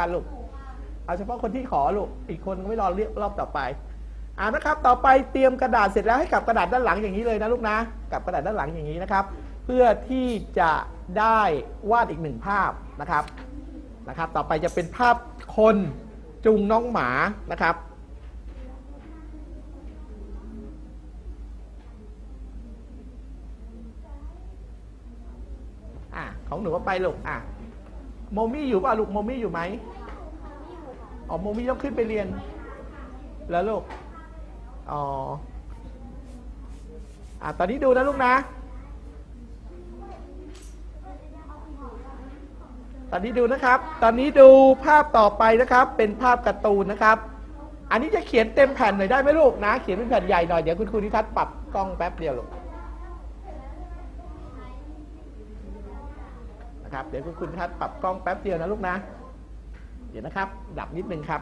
การลูก เอาเฉพาะคนที่ขอลูก อีกคนก็ไม่รอเรียกรอบต่อไปอ่านะครับ ต่อไปเตรียมกระดาษเสร็จแล้วให้กลับกระดาษด้านหลังอย่างนี้เลยนะลูกนะกลับกระดาษด้านหลังอย่างนี้นะครับ เพื่อที่จะได้วาดอีกหนึ่งภาพนะครับ นะครับ ต่อไปจะเป็นภาพคนจูงน้องหมานะครับอะของหนูก็ไปลูกอะ โมมี่อยู่ป่ะลูกโมมี่อยู่ไหมอ๋อโมมี่ต้องขึ้นไปเรียน แล้วลูก อ๋ออะตอนนี้ดูนะลูกนะ ตอนนี้ดูนะครับ ตอนนี้ดูภาพต่อไปนะครับ เป็นภาพการ์ตูนนะครับ อันนี้จะเขียนเต็มแผ่นหน่อยได้ไหมลูกนะ เขียนเป็นแผ่นใหญ่หน่อย เดี๋ยวคุณครูนิทัศน์ปรับกล้องแป๊บเดียวลูก นะครับ เดี๋ยวคุณคุณทัศน์ปรับกล้องแป๊บเดียวนะลูกนะ เดี๋ยวนะครับ ดับนิดนึงครับ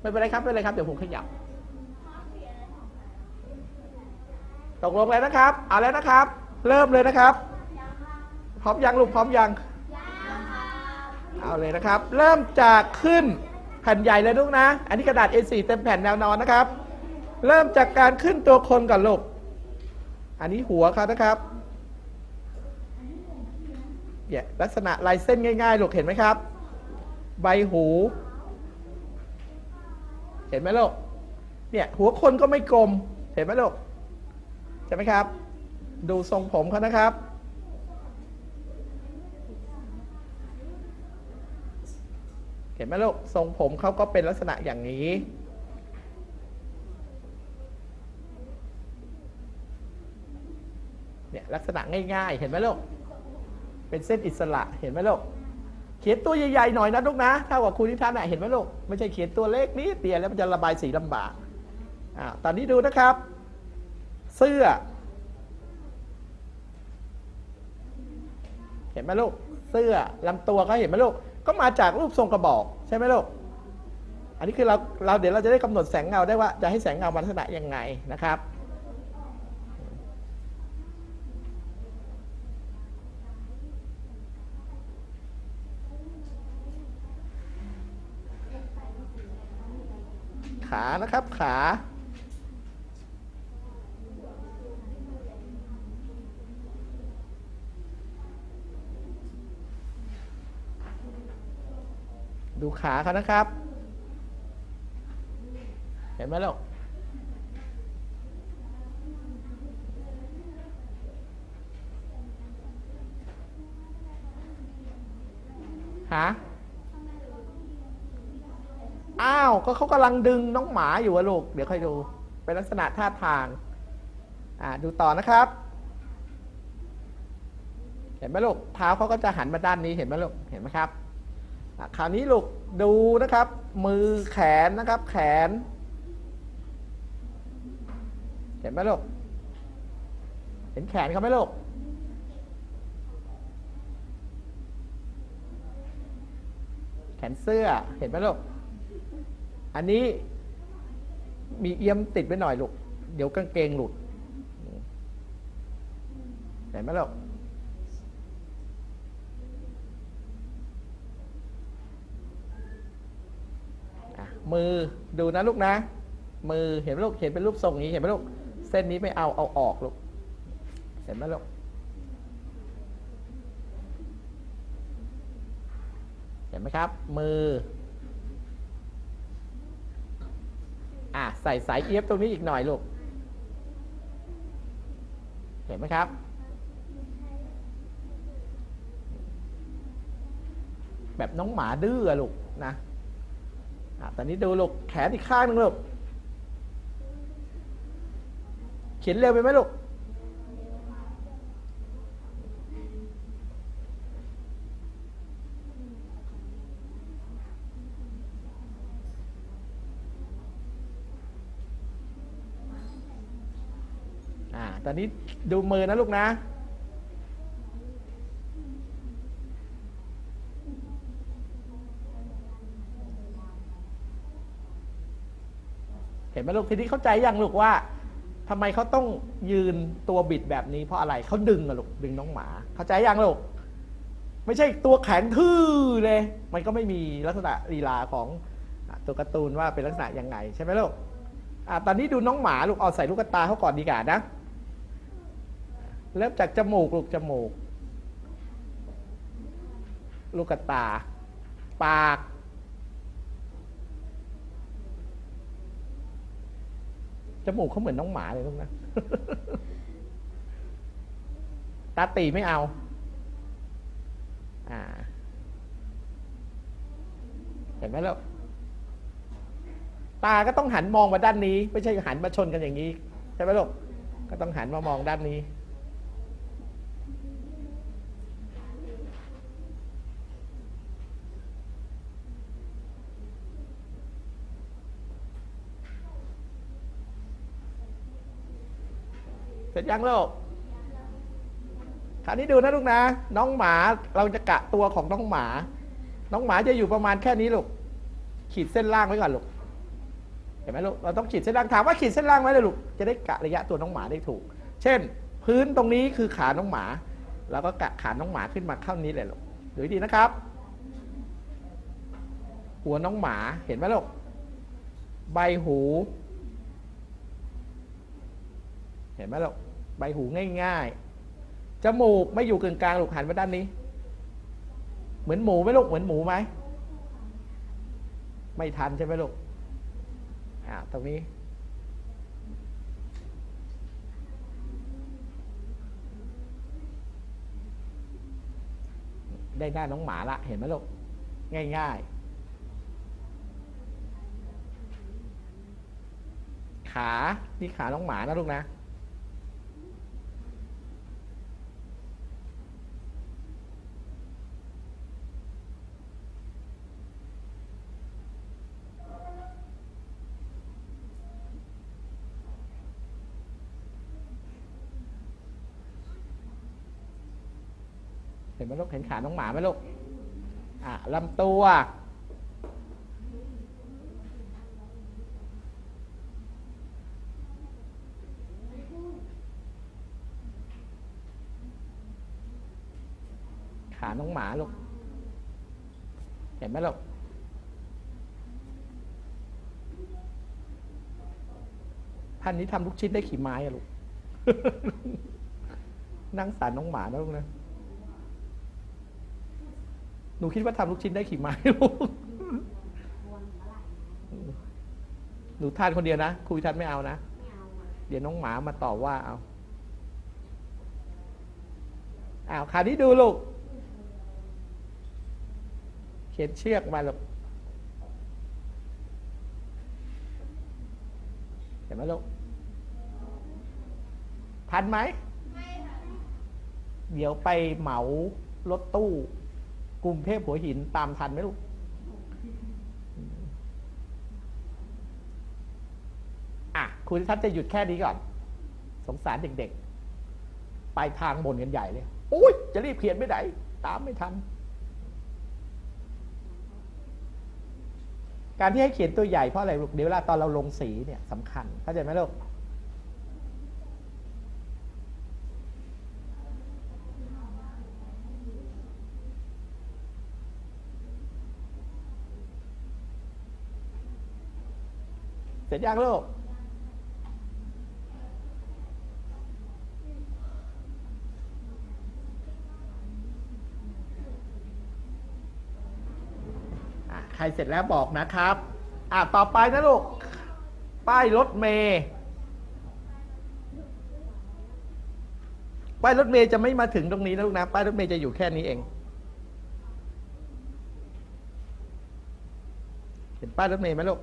ไม่เป็นไรครับไม่เป็นไรครับ เดี๋ยวผมขยับ ตกลงแล้วนะครับ เอาแล้วนะครับ เริ่มเลยนะครับ พร้อมยังลูกพร้อมยังเอาเลยนะครับ เริ่มจากขึ้นแผ่นใหญ่เลยลูกนะ อันนี้กระดาษ A4 เต็มแผ่นแนวนอนนะครับ เริ่มจากการขึ้นตัวคนก่อนลูก อันนี้หัวเขานะครับ เนี่ยลักษณะลายเส้นง่ายๆลูกเห็นไหมครับ ใบหู เห็นไหมลูกเนี่ยหัวคนก็ไม่กลม เห็นไหมลูกใช่ไหมครับ ดูทรงผมเขานะครับ เห็นไหมลูกทรงผมเขาก็เป็นลักษณะอย่างนี้เนี่ยลักษณะง่ายๆ เห็นไหมลูก เป็นเส้นอิสระเห็นไหมลูกเขียนตัวใหญ่ๆหน่อยนะลูกนะถ้าว่าคุณนิทานน่ะเห็นไหมลูกไม่ใช่เขียนตัวเล็กนิดเดียวแล้วมันจะระบายสีลำบากอ่าตอนนี้ดูนะครับ เสื้อ เห็นไหมลูกเสื้อลำตัวเขาเห็นไหมลูกก็มาจากรูปทรงกระบอกใช่ไหมลูกอันนี้คือเราเราเดี๋ยวเราจะได้กำหนดแสงเงาได้ว่าจะให้แสงเงามันลักษณะยังไงนะครับ ขานะครับขา ดูขาเขานะครับ เห็นไหมลูกหา อ้าว ก็เขากำลังดึงน้องหมาอยู่อะลูก เดี๋ยวค่อยดู เป็นลักษณะท่าทาง อ่า ดูต่อนะครับ เห็นไหมลูก เท้าเขาก็จะหันมาด้านนี้ เห็นไหมลูก เห็นไหมครับคราวนี้ลูกดูนะครับ มือแขนนะครับ แขน เห็นไหมลูก เห็นแขนเขาไหมลูกแขนเสื้อเห็นไหมลูก อันนี้มีเอี้ยมติดไว้หน่อยลูก เดี๋ยวกางเกงหลุด เห็นไหมลูกมือดูนะลูกนะ มือเห็นไหมลูกเห็นเป็นรูปทรงนี้เห็นไหมลูก เส้นนี้ไม่เอาเอาออกลูก เห็นไหมลูก เห็นไหมครับ มือ อะใส่สายเอียบตรงนี้อีกหน่อยลูก เห็นไหมครับ แบบน้องหมาดื้อลูกนะอะตอนนี้ดูลูกแขนอีกข้างหนึงลูก เขียนเร็วไปไหมลูก อ่าตอนนี้ดูมือนะลูกนะ เห็นไหมลูกทีนี้เข้าใจยังลูกว่าทำไมเขาต้องยืนตัวบิดแบบนี้เพราะอะไรเขาดึงอะลูกดึงน้องหมา เข้าใจยังลูกไม่ใช่ตัวแข็งทื่อเลย มันก็ไม่มีลักษณะลีลาของตัวการ์ตูนว่าเป็นลักษณะยังไงใช่ไหมลูกอะตอนนี้ดูน้องหมาลูกเอาใส่ลูกตาเขาก่อนดีกว่านะ เริ่มจากจมูกลูกจมูก ลูกตา ปาก จมูกเขาเหมือนน้องหมาเลยลูกนะ ตาตีไม่เอา อ่า เห็นไหมลูกตาก็ต้องหันมองมาด้านนี้ ไม่ใช่หันมาชนกันอย่างนี้ ใช่ไหมลูกก็ต้องหันมามองด้านนี้ สร็จยังลูกคราวนี้ดูนะลูกนะ น้องหมาเราจะกะตัวของน้องหมา น้องหมาจะอยู่ประมาณแค่นี้ลูก ขีดเส้นล่างไว้ก่อนลูก เห็นไหมลูก เราต้องขีดเส้นล่างถามว่าขีดเส้นล่างไว้เลยลูก จะได้กะระยะตัวน้องหมาได้ถูก เช่น พื้นตรงนี้คือขาน้องหมาแล้วก็กะขาน้องหมาขึ้นมาเข้านี้เลยลูกดูดีนะครับ หัวน้องหมา เห็นไหมลูก ใบหู เห็นไหมลูกใบหูง่ายๆ จมูกไม่อยู่กึ่งกลางลูกหันมาด้านนี้ เหมือนหมูไหมลูกเหมือนหมูไหม ไม่ทันใช่ไหมลูก อ่า ตรงนี้ ได้หน้าน้องหมาละเห็นไหมลูก ง่ายๆ ขา นี่ขาน้องหมานะลูกนะ นไหมลูกเห็นขาน้องหมาไหมลูกอะลำตัว ขาน้องหมาลูก เห็นไหมลูกท่านนี้ทำลูกชิ้นได้ขี่ไม้อะลูก นั่งสารน้องหมานะลูกนะ หนูคิดว่าทำลูกชิ้นได้ขี่ไม้ลูกหนูทานคนเดียวนะครูวิทัศน์ไม่เอานะ เดี๋ยวน้องหมามาต่อว่าเอาอ้าวคราวนี้ดูลูก เขียนเชือกมาลูกเห็นไหมลูก ทันไหม เดี๋ยวไปเหมารถตู้ กรุงเทพหัวหินตามทันไหมลูกอะคุณทัศน์จะหยุดแค่นี้ก่อน สงสารเด็กๆ ไปทางบนกันใหญ่เลยโอ้ยจะรีบเขียนไม่ไหน ตามไม่ทัน การที่ให้เขียนตัวใหญ่เพราะอะไรลูกเดี๋ยวเวลาตอนเราลงสีเนี่ยสำคัญเข้าใจไหมลูก เสร็จยังลูกใครเสร็จแล้วบอกนะครับ อะต่อไปนะลูก ป้ายรถเมย์ป้ายรถเมย์จะไม่มาถึงตรงนี้นะลูกนะ ป้ายรถเมย์จะอยู่แค่นี้เอง เห็นป้ายรถเมย์ไหมลูก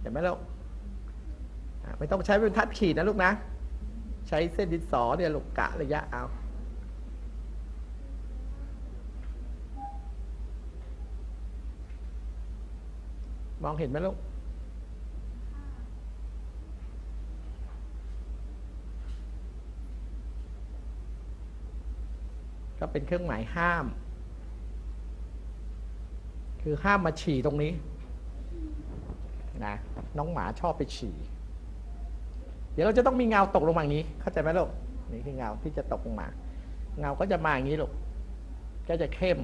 เห็นไหมลูกไม่ต้องใช้เป็นทัดขีดนะลูกนะ ใช้เส้นดินสอเนี่ยลูกกะระยะเอามองเห็นไหมลูก ก็เป็นเครื่องหมายห้าม คือห้ามมาฉี่ตรงนี้ นะน้องหมาชอบไปฉี่ เดี๋ยวเราจะต้องมีเงาตกลงมาอย่างนี้ เข้าใจไหมลูกนี่คือเงาที่จะตกลงมา เงาก็จะมาอย่างนี้ลูกก็จะเข้ม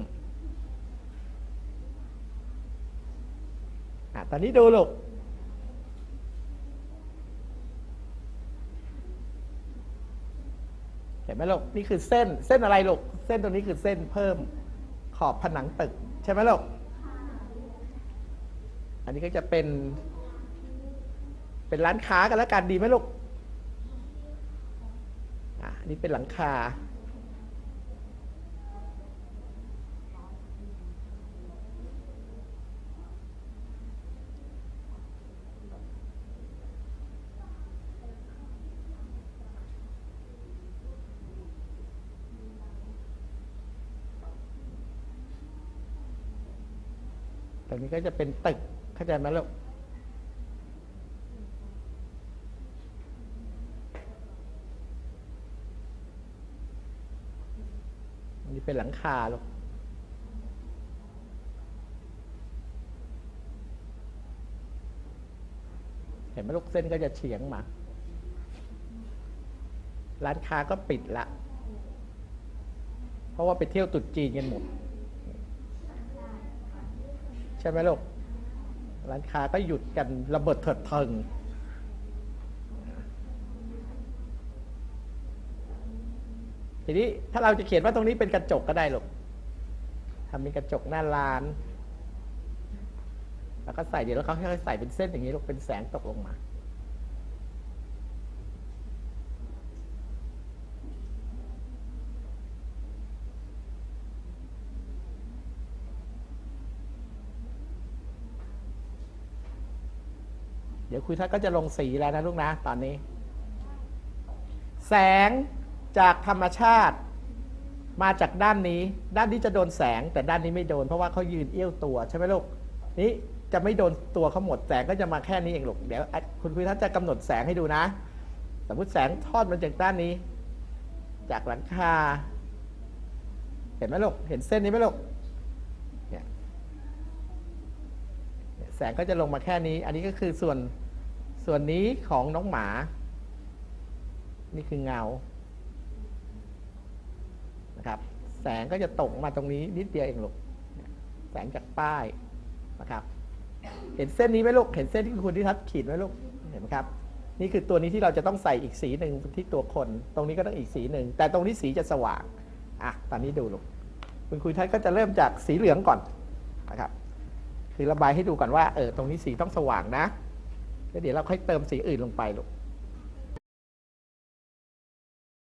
อะตอนนี้ดูลูกเห็นไหมลูกนี่คือเส้นเส้นอะไรลูกเส้นตรงนี้คือเส้นเพิ่มขอบผนังตึก ใช่ไหมลูก อันนี้ก็จะเป็น เป็นร้านค้ากันแล้วกันดีไหมลูกอะอันนี่เป็นหลังคา ตรงนี้ก็จะเป็นตึก เข้าใจไหมลูกนนี้เป็นหลังคาลูกเห็นไหมลูกเส้นก็จะเฉียงมา ร้านค้าก็ปิดละ เพราะว่าไปเที่ยวตรุษจีนกันหมด ใช่ไหมลูก ร้านค้าก็หยุดกันระเบิดเถิดเทิงทีนี้ถ้าเราจะเขียนว่าตรงนี้เป็นกระจกก็ได้หรอกทำเป็นกระจกหน้าร้าน แล้วก็ใส่เดี๋ยวแล้วเขาค่อยๆใส่เป็นเส้นอย่างนี้ลูกเป็นแสงตกลงมา เดี๋ยวคุยทัศน์ก็จะลงสีแล้วนะลูกนะตอนนี้ แสงจากธรรมชาติ มาจากด้านนี้ ด้านนี้จะโดนแสงแต่ด้านนี้ไม่โดน เพราะว่าเขายืนเอี้ยวตัวใช่ไหมลูกนี่จะไม่โดนตัวเขาหมดแสงก็จะมาแค่นี้เองลูกเดี๋ยวคุณคุยทัศน์จะกำหนดแสงให้ดูนะ สมมติแสงทอดมาจากด้านนี้ จากหลังคาเห็นไหมลูกเห็นเส้นนี้ไหมลูกเนี่ยแสงก็จะลงมาแค่นี้ อันนี้ก็คือส่วน ส่วนนี้ของน้องหมา นี่คือเงานะครับ แสงก็จะตกมาตรงนี้นิดเดียวเองลูกแสงจากป้ายนะครับ เห็นเส้นนี้ไหมลูก เห็นเส้นที่คุณที่ทัศน์ขีดไหมลูก เห็นไหมครับ นี่คือตัวนี้ที่เราจะต้องใส่อีกสีหนึ่งที่ตัวคน ตรงนี้ก็ต้องอีกสีหนึ่ง แต่ตรงนี้สีจะสว่าง อะ ตอนนี้ดูลูก คุณคุยทัศน์ก็จะเริ่มจากสีเหลืองก่อนนะครับ คือระบายให้ดูก่อนว่า เออ ตรงนี้สีต้องสว่างนะ เดี๋ยวเราค่อยเติมสีอื่นลงไปลูก